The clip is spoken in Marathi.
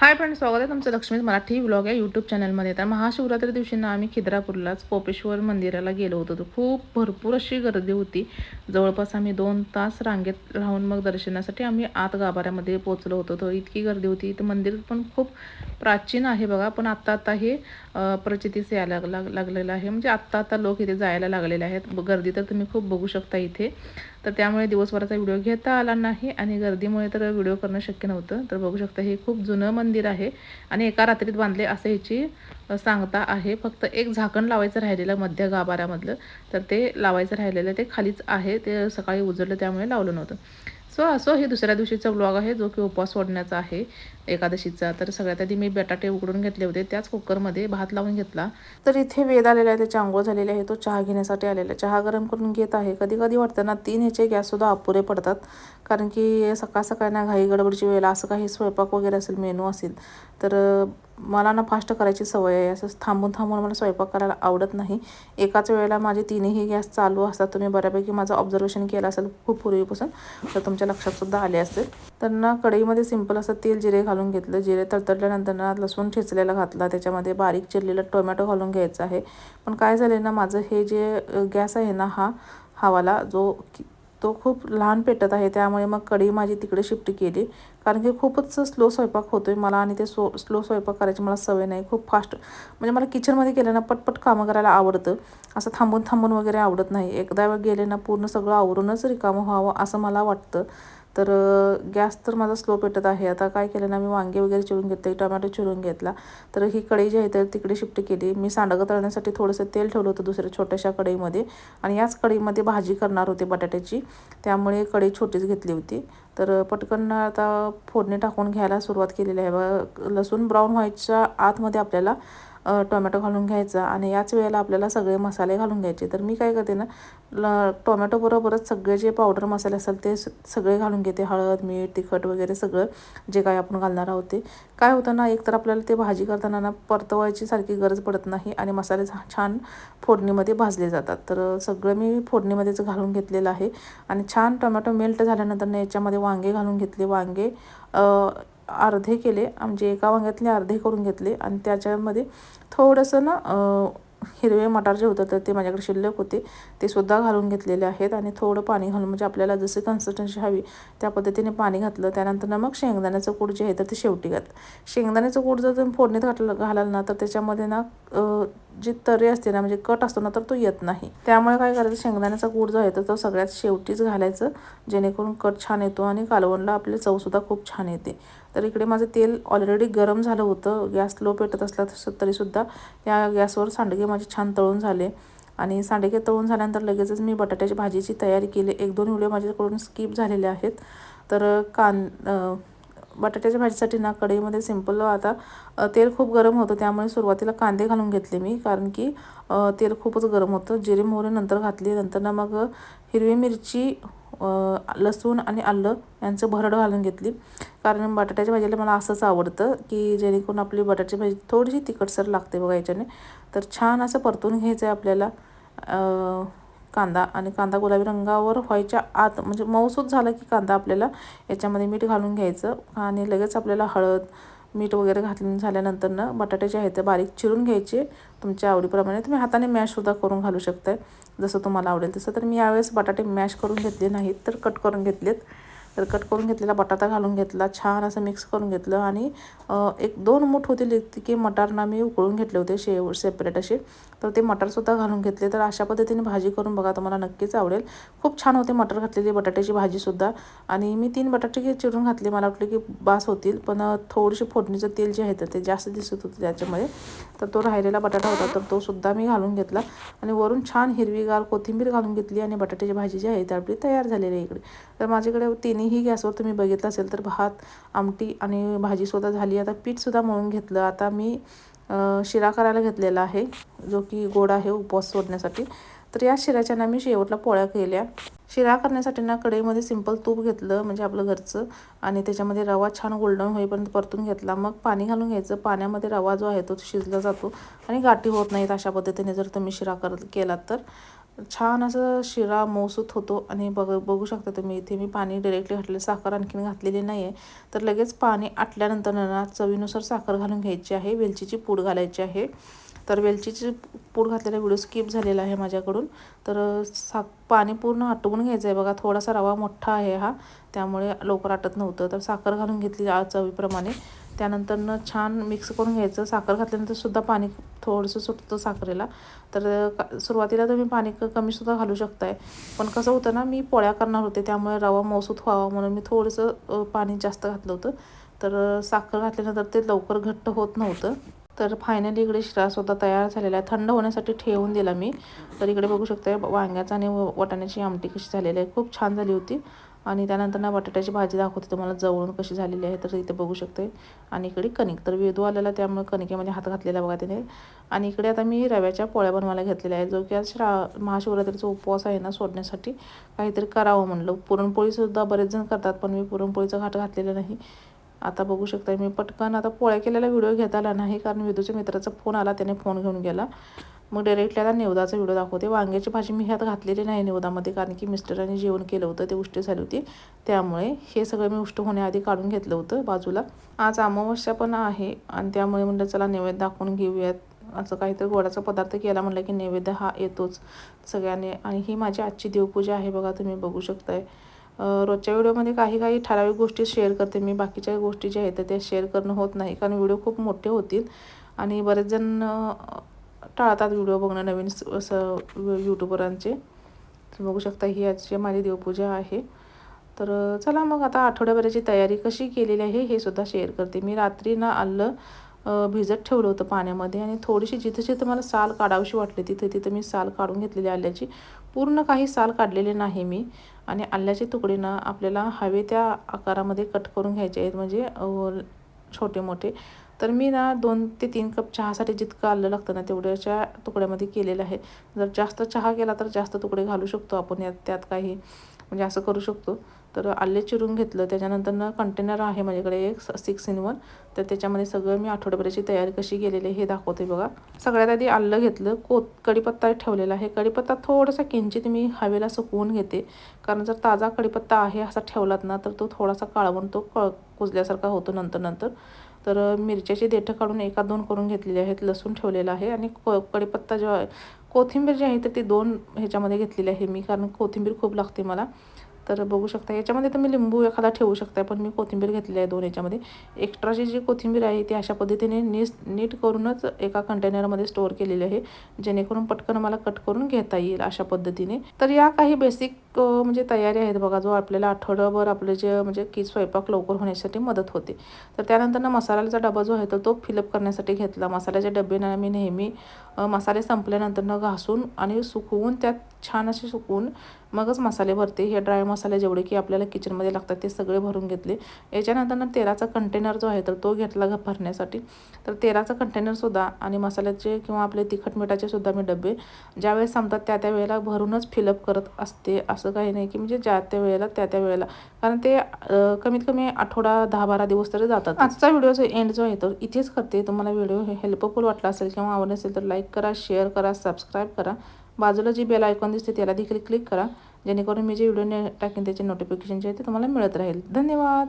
हाय फ्रेंड स्वागत आहे तुमचं लक्ष्मी मराठी ब्लॉग आहे यूट्यूब चॅनलमध्ये तर महाशिवरात्री दिवशी ना आम्ही खिद्रापूरलाच पोपेश्वर मंदिराला गेलो होतो. तर खूप भरपूर अशी गर्दी होती. जवळपास आम्ही दोन तास रांगेत राहून मग दर्शनासाठी आम्ही आत गाभाऱ्यामध्ये पोचलो होतो. तर इतकी गर्दी होती. तर मंदिर पण खूप प्राचीन आहे बघा. पण आत्ता आत्ता हे प्रचितीस यायला लाग लाग- लागलेलं आहे. म्हणजे आत्ता आत्ता लोक इथे जायला लागलेले आहेत. गर्दी तर तुम्ही खूप बघू शकता इथे. तर त्यामुळे दिवसभराचा व्हिडिओ घेता आला नाही आणि गर्दीमुळे तर व्हिडिओ करणं शक्य नव्हतं. तर बघू शकता हे खूप जुनं मंदिर आहे आणि एका रात्रीत बांधले असं ह्याची सांगता आहे. फक्त एक झाकण लावायचं राहिलेलं मध्य गाभाऱ्यामधलं. तर ते लावायचं राहिलेलं ते खालीच आहे. ते सकाळी उजळलं त्यामुळे लावलं नव्हतं. सो असो हे दुसऱ्या दिवशीचा ब्लॉग आहे जो की उपवास सोडण्याचा आहे एकादशीचा. तर सगळ्यात आधी मी बटाटे उकडून घेतले होते त्याच कुकरमध्ये भात लावून घेतला. तर इथे वेद आलेला आहे त्याची आंघोळ झालेली आहे तो चहा घेण्यासाठी आलेला आहे. चहा गरम करून घेत आहे. कधी कधी वाटतं ना तीन ह्याचे गॅससुद्धा अपुरे पडतात कारण की सकाळ सकाळ ना घाई गडबडची वेळेला असं काही स्वयंपाक वगैरे असेल मेनू असेल तर मला ना फास्ट करायची सवय आहे. असं थांबून थांबून मला स्वयंपाक करायला आवडत नाही. एकाच वेळेला माझे तिन्ही गॅस चालू असतात. तुम्ही बऱ्यापैकी माझं ऑब्झर्वेशन केलं असेल खूप पूर्वीपासून तर तुमच्या लक्षातसुद्धा आले असतील तर ना कढईमध्ये सिंपल असं तेल जिरे घालून घेतलं. जिरे तडतडल्यानंतर ना लसूण ठेचलेला घातला. त्याच्यामध्ये बारीक चिरलेलं टोमॅटो घालून घ्यायचं आहे. पण काय झालं ना माझं हे जे गॅस आहे ना हा हवाला जो तो खूप लहान पेटत आहे. त्यामुळे मग कढई माझी तिकडे शिफ्ट केली. कारण की खूपच स्लो स्वयंपाक होतो आहे मला आणि ते सो स्लो स्वयंपाक करायची मला सवय नाही. खूप फास्ट म्हणजे मला किचनमध्ये गेलं ना पटपट कामं करायला आवडतं. असं थांबून थांबून वगैरे आवडत नाही. एकदा वेळ गेले ना पूर्ण सगळं आवरूनच रिकामं व्हावं असं मला वाटतं. तर गॅस तर माझा स्लो पेटत आहे. आता काय केलं ना मी वांगे वगैरे चिरून घेतले टोमॅटो चिरून घेतला. तर ही कढई जी आहे तर तिकडे शिफ्ट केली. मी सांडगं तळण्यासाठी थोडंसं तेल ठेवलं होतं दुसऱ्या छोट्याशा कढईमध्ये. आणि याच कढईमध्ये भाजी करणार होते बटाट्याची. त्यामुळे कढई छोटीच घेतली होती. तर पटकन आता फोडणी टाकून घ्यायला सुरुवात केलेली आहे. बघा लसूण ब्राऊन व्हायच्या आतमध्ये आपल्याला टोमॅटो घालून घ्यायचा आणि याच वेळेला आपल्याला सगळे मसाले घालून घ्यायचे. तर मी काय करते ना ल टोमॅटोबरोबरच सगळे जे पावडर मसाले असतात ते स- सगळे घालून घेते. हळद मीठ तिखट वगैरे सगळं जे काय आपण घालणार आहोत ते. काय होतं ना एकतर आपल्याला ते भाजी करताना ना परतवायची सारखी गरज पडत नाही आणि मसाले छान फोडणीमध्ये भाजले जातात. तर सगळं मी फोडणीमध्येच घालून घेतलेलं आहे. आणि छान टोमॅटो मेल्ट झाल्यानंतर ना याच्यामध्ये वांगे घालून घेतले. वांगे अर्धे केले म्हणजे एका वांग्यातले अर्धे करून घेतले आणि त्याच्यामध्ये थोडंसं ना हिरवे मटार जे होतं तर ते माझ्याकडे शिल्लक होते. ते सुद्धा घालून घेतलेले आहेत आणि थोडं पाणी घालून म्हणजे आपल्याला जसं कन्सिस्टन्सी हवी त्या पद्धतीने पाणी घातलं. त्यानंतर ना मग शेंगदाण्याचं कूड जे आहे तर ते शेवटी घात शेंगदाण्याचं कूड जर तुम्ही फोडणीत घातलं घालाल ना तर त्याच्यामध्ये ना जी तरी असते ना म्हणजे कट असतो ना तर तो येत नाही. त्यामुळे काय करायचं शेंगदाण्याचा गूळ जो आहे तर तो सगळ्यात शेवटीच घालायचं जेणेकरून कट छान येतो आणि कालवणला आपली चवसुद्धा खूप छान येते. तर इकडे माझं तेल ऑलरेडी गरम झालं होतं. गॅस लो पेटत असला तरीसुद्धा या गॅसवर सांडगे माझे छान तळून झाले. आणि सांडगे तळून झाल्यानंतर लगेचच मी बटाट्याची भाजीची तयारी केली. एक दोन व्हिडिओ माझ्याकडून स्किप झालेले आहेत. तर कान बटाट्याच्या भाजीसाठी ना कढईमध्ये सिंपल आता तेल खूप गरम होतं त्यामुळे सुरुवातीला कांदे घालून घेतले मी कारण की तेल खूपच गरम होतं. जिरे मोहरी नंतर घातली नंतर ना मग हिरवी मिरची लसूण आणि आलं यांचं भरड घालून घेतली. कारण बटाट्याच्या भाजीला मला असंच आवडतं की जेणेकरून आपली बटाट्याची भाजी थोडीशी तिखटसर लागते बघा याच्याने. तर छान असं परतून घ्यायचं आहे आपल्याला कांदा आणि कांदा गुलाबी रंगावर व्हायच्या आत म्हणजे मऊसूत झाला की कांदा आपल्याला याच्यामध्ये मीठ घालून घ्यायचं आणि लगेच आपल्याला हळद मीठ वगैरे घालून झाल्यानंतर ना बटाटे जे आहेत ते बारीक चिरून घ्यायचे. तुमच्या आवडीप्रमाणे तुम्ही हाताने मॅशसुद्धा करून घालू शकताय. जसं तुम्हाला आवडेल तसं. तर मी यावेळेस बटाटे मॅश करून घेतले नाहीत तर कट करून घेतलेत. तर कट करून घेतलेला बटाटा घालून घेतला छान असं मिक्स करून घेतलं आणि एक दोन मूठ होतील इतके मटारना मी उकळून घेतले होते शेव सेपरेट असे. तर ते मटारसुद्धा घालून घेतले. तर अशा पद्धतीने भाजी करून बघा तुम्हाला नक्कीच आवडेल. खूप छान होते मटर घातलेली बटाट्याची भाजीसुद्धा आणि मी तीन बटाटे चिरून घातले. मला वाटले की बास होतील पण थोडीशी फोडणीचं तेल जे आहे तर ते जास्त दिसत होतं त्याच्यामध्ये तर तो राहिलेला बटाटा होता तर तो सुद्धा मी घालून घेतला. आणि वरून छान हिरवीगार कोथिंबीर घालून घेतली आणि बटाट्याची भाजी जी आहे ती आपली तयार झालेली आहे इकडे. तर माझ्याकडे तीन तिन्ही गॅसवर तुम्ही बघितलं असेल तर भात आमटी आणि भाजीसुद्धा झाली. आता पीठसुद्धा मळून घेतलं. आता मी शिरा करायला घेतलेला आहे जो की गोड आहे उपवास सोडण्यासाठी. तर या शिऱ्याच्या ना मी शेवटला पोळ्या केल्या. शिरा करण्यासाठी ना कढईमध्ये सिंपल तूप घेतलं म्हणजे आपलं घरचं आणि त्याच्यामध्ये रवा छान गोल्डन होईपर्यंत परतून घेतला. मग पाणी घालून घ्यायचं. पाण्यामध्ये रवा जो आहे तो शिजला जातो आणि गाठी होत नाहीत अशा पद्धतीने जर तुम्ही शिरा कर केलात तर. छान असं शिरा मऊसूत होतो आणि बघ बघू शकता तुम्ही इथे मी पाणी डिरेक्टली घातलेलं साखर आणखीन घातलेली नाही आहे तर लगेच पाणी आटल्यानंतर ना चवीनुसार साखर घालून घ्यायची आहे. वेलचीची पूड घालायची आहे. तर वेलचीची पूड घातलेला व्हिडिओ स्किप झालेला आहे माझ्याकडून. तर सा पाणी पूर्ण आटवून घ्यायचं आहे बघा थोडासा रवा मोठा आहे हा. त्यामुळे लवकर आटत नव्हतं. तर साखर घालून घेतली चवीप्रमाणे. त्यानंतरनं छान मिक्स करून घ्यायचं. साखर घातल्यानंतर सुद्धा पाणी थोडंसं सुटतं साखरेला. तर सुरुवातीला तुम्ही पाणी क कमीसुद्धा घालू शकताय. पण कसं होतं ना मी पोळ्या करणार होते. त्यामुळे रवा मौसूत व्हावा म्हणून मी थोडंसं पाणी जास्त घातलं होतं. तर साखर घातल्यानंतर ते लवकर घट्ट होत नव्हतं. तर फायनली इकडे शिरासुद्धा तयार झालेला आहे. थंड होण्यासाठी ठेवून दिला मी. तर इकडे बघू शकता वांग्याचा आणि वाटाण्याची आमटी कशी झालेली आहे. खूप छान झाली होती. आणि त्यानंतर ना बटाट्याची भाजी दाखवते तुम्हाला जवळून कशी झालेली आहे तर इथे बघू शकते. आणि इकडे कणिक तर वेदू आलेला त्यामुळे कणिकेमध्ये हात घातलेला बघा त्याने. आणि इकडे आता मी रव्याच्या पोळ्या बनवायला घेतलेल्या आहे जो की आज श्रा महाशिवरात्रीचा उपवास आहे ना सोडण्यासाठी काहीतरी करावं म्हणलं. पुरणपोळीसुद्धा बरेच जण करतात पण मी पुरणपोळीचा घाट घातलेला नाही. आता बघू शकता मी पटकन आता पोळ्या केलेला व्हिडिओ घेता आला नाही कारण विदूच्या मित्राचा फोन आला त्याने फोन घेऊन गेला. मग डायरेक्टली आता नेवदाचा व्हिडिओ दाखवते. वांग्याची भाजी मी ह्यात घातलेली नाही नेवदामध्ये कारण की मिस्टरांनी जेवण केलं होतं ते उष्टी झाली होती. त्यामुळे हे सगळं मी उष्ट होण्याआधी काढून घेतलं होतं बाजूला. आज अमावस्या पण आहे आणि त्यामुळे म्हणलं चला नैवेद्य दाखवून घेऊयात. असं काहीतरी गोडाचा पदार्थ केला म्हटलं की नैवेद्य हा येतोच सगळ्यांनी. आणि ही माझी आजची देवपूजा आहे बघा तुम्ही बघू शकताय. रोजच्या व्हिडिओमध्ये काही काही ठराविक गोष्टी शेअर करते मी. बाकीच्या गोष्टी ज्या आहेत त्या शेअर करणं होत नाही कारण व्हिडिओ खूप मोठे होतील. आणि बरेच जण टाळतात व्हिडिओ बघणं नवीन असं यूट्यूबरांचे बघू शकता ही आजची माझी देवपूजा आहे. तर चला मग आता आठवड्याभराची तयारी कशी केलेली आहे हे सुद्धा शेअर करते. मी रात्री ना आलं भिजत ठेवलं होतं पाण्यामध्ये आणि थोडीशी जिथं जिथं मला साल काढावीशी वाटली तिथे तिथं मी साल काढून घेतलेली आल्याची. पूर्ण काही साल काढलेले नाही मी आणि आल्याचे तुकडे ना आपल्याला हवे त्या आकारामध्ये कट करून घ्यायचे आहेत. म्हणजे छोटे मोठे तर मी ना दोन ते तीन कप चहासाठी जितकं आलं लागतं ना तेवढ्याच्या तुकड्यामध्ये केलेलं आहे. जर जास्त चहा केला तर जास्त तुकडे घालू शकतो आपण यात त्यात काही म्हणजे असं करू शकतो. तर आले चिरून घेतलं त्याच्यानंतर ना कंटेनर आहे माझ्याकडे एक सिक्स इन वन तर त्याच्यामध्ये सगळं मी आठवड्याभराची तयारी कशी केलेली आहे हे दाखवते बघा. सगळ्यात आधी आलं घेतलं को कडीपत्ता ठेवलेला आहे. कडीपत्ता थोडासा किंचित मी हवेला सुकवून घेते. कारण जर ताजा कडीपत्ता आहे असा ठेवलात ना तर तो थोडासा काळवण तो क कुजल्यासारखा होतो नंतर नंतर तर मिरच्याची देठं काढून एका दोन करून घेतलेले आहेत लसूण ठेवलेलं आहे आणि क कडीपत्ता जो कोथिंबीर जी आहे तर ती दोन ह्याच्यामध्ये घेतलेली आहे मी कारण कोथिंबीर खूप लागते मला. तर बघू शकता. याच्यामध्ये तुम्ही लिंबू एखादा ठेवू शकता पण मी कोथिंबीर घेतलेली आहे दोन याच्यामध्ये. एक्स्ट्राची जी कोथिंबीर आहे ती अशा पद्धतीने नीस नीट करूनच एका कंटेनरमध्ये स्टोअर केलेली आहे जेणेकरून पटकन मला कट करून घेता येईल अशा पद्धतीने. तर या काही बेसिक म्हणजे तयारी आहेत बघा जो आपल्याला आठवड्याभर आपलं जे म्हणजे की स्वयंपाक लवकर होण्यासाठी मदत होते. तर त्यानंतर ना मसाल्याचा डबा जो आहे तर तो फिलअप करण्यासाठी घेतला. मसाल्याच्या डब्यानं मी नेहमी मसाले संपल्यानंतर न घासून आणि सुकवून त्यात छान असे सुकवून मगच मसाले भरते. हे ड्राय मसाले जेवढे की आपल्याला किचनमध्ये लागतात ते सगळे भरून घेतले. याच्यानंतर ना तेलाचा कंटेनर जो आहे तर तो घेतला घ भरण्यासाठी. तर तेलाचा कंटेनरसुद्धा आणि मसाल्याचे किंवा आपले तिखट मिठाचे सुद्धा मी डबे ज्यावेळेस संपतात त्या त्या वेळेला भरूनच फिलअप करत असते. असं काही नाही की म्हणजे ज्या त्या वेळेला त्या त्या वेळेला. कारण ते कमीत कमी आठवडा दहा बारा दिवस तरी जातात. आजचा व्हिडिओ जो एंड जो आहे तर इथेच करते. तुम्हाला व्हिडिओ हेल्पफुल वाटला असेल किंवा आवडला असेल तर लाईक करा शेअर करा सबस्क्राईब करा. बाजूला जी बेल आयकॉन दिसते त्याला देखील क्लिक करा. जेणेकरून मी जे व्हिडिओ टाकेन त्याचे नोटिफिकेशन जे आहे ते तुम्हाला मिळत राहील. धन्यवाद!